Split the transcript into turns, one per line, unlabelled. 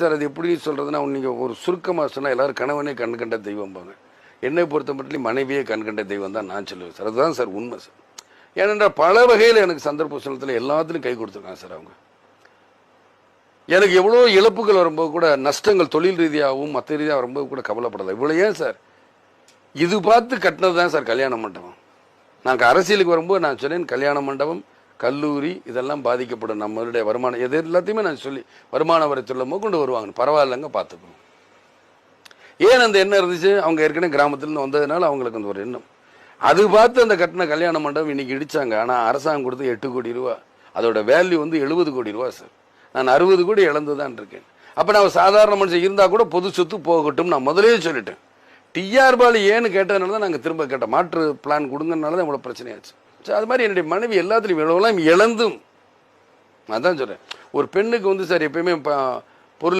Sir அது எப்படி சொல்றதுன்னா நீங்கள் ஒரு சுருக்கமாக சொன்னால் எல்லோரும் கணவனே கண் கண்ட தெய்வம்பாங்க என்னை பொறுத்த மட்டும் மனைவியே கண் கண்ட தெய்வம் தான் நான் சொல்லுவேன் சார். அதுதான் சார் உண்மை சார். ஏனென்றால் பல வகையில் எனக்கு சந்தர்ப்ப சூழ்நிலத்தில் எல்லாத்துலையும் கை கொடுத்துருக்காங்க சார் அவங்க. எனக்கு எவ்வளோ இழப்புகள் வரும்போது கூட நஷ்டங்கள் தொழில் ரீதியாகவும் மற்ற ரீதியாக வரும்போது கூட கவலைப்படலை. இவ்வளோ ஏன் சார்? இது பார்த்து கட்டினது தான் சார் கல்யாண மண்டபம். நாங்கள் அரசியலுக்கு வரும்போது நான் சொன்னேன் கல்யாண மண்டபம் கல்லூரி இதெல்லாம் பாதிக்கப்படும். நம்மளுடைய வருமானம் எது எல்லாத்தையுமே நான் சொல்லி வருமான வரித்துள்ளமோ கொண்டு வருவாங்க. பரவாயில்லைங்க பார்த்துக்கணும். ஏன் அந்த எண்ணம் இருந்துச்சு? அவங்க ஏற்கனவே கிராமத்துலேருந்து வந்ததுனால அவங்களுக்கு அந்த ஒரு எண்ணம். அது பார்த்து அந்த கட்டின கல்யாண மண்டபம் இன்னைக்கு இடிச்சாங்க. ஆனால் அரசாங்கம் கொடுத்து எட்டு கோடி ரூபா. அதோட வேல்யூ வந்து எழுபது கோடி ரூபா சார் நான் அறுபது கோடி இழந்து தான் இருக்கேன். அப்போ நான் சாதாரண மனுஷன் இருந்தால் கூட பொது சொத்து போகட்டும் நான் முதலே சொல்லிட்டேன். டிஆர் பாலு ஏன்னு கேட்டதுனால தான் நாங்கள் திரும்ப கேட்டோம். மாற்று பிளான் கொடுங்கனால தான் இவ்வளோ பிரச்சனையாச்சு. அது மாதிரி என்னுடைய மனைவி எல்லாத்துலேயும் எவ்வளோலாம் இழந்தும். அதான் சொல்கிறேன் ஒரு பெண்ணுக்கு வந்து சார் எப்பயுமே இப்போ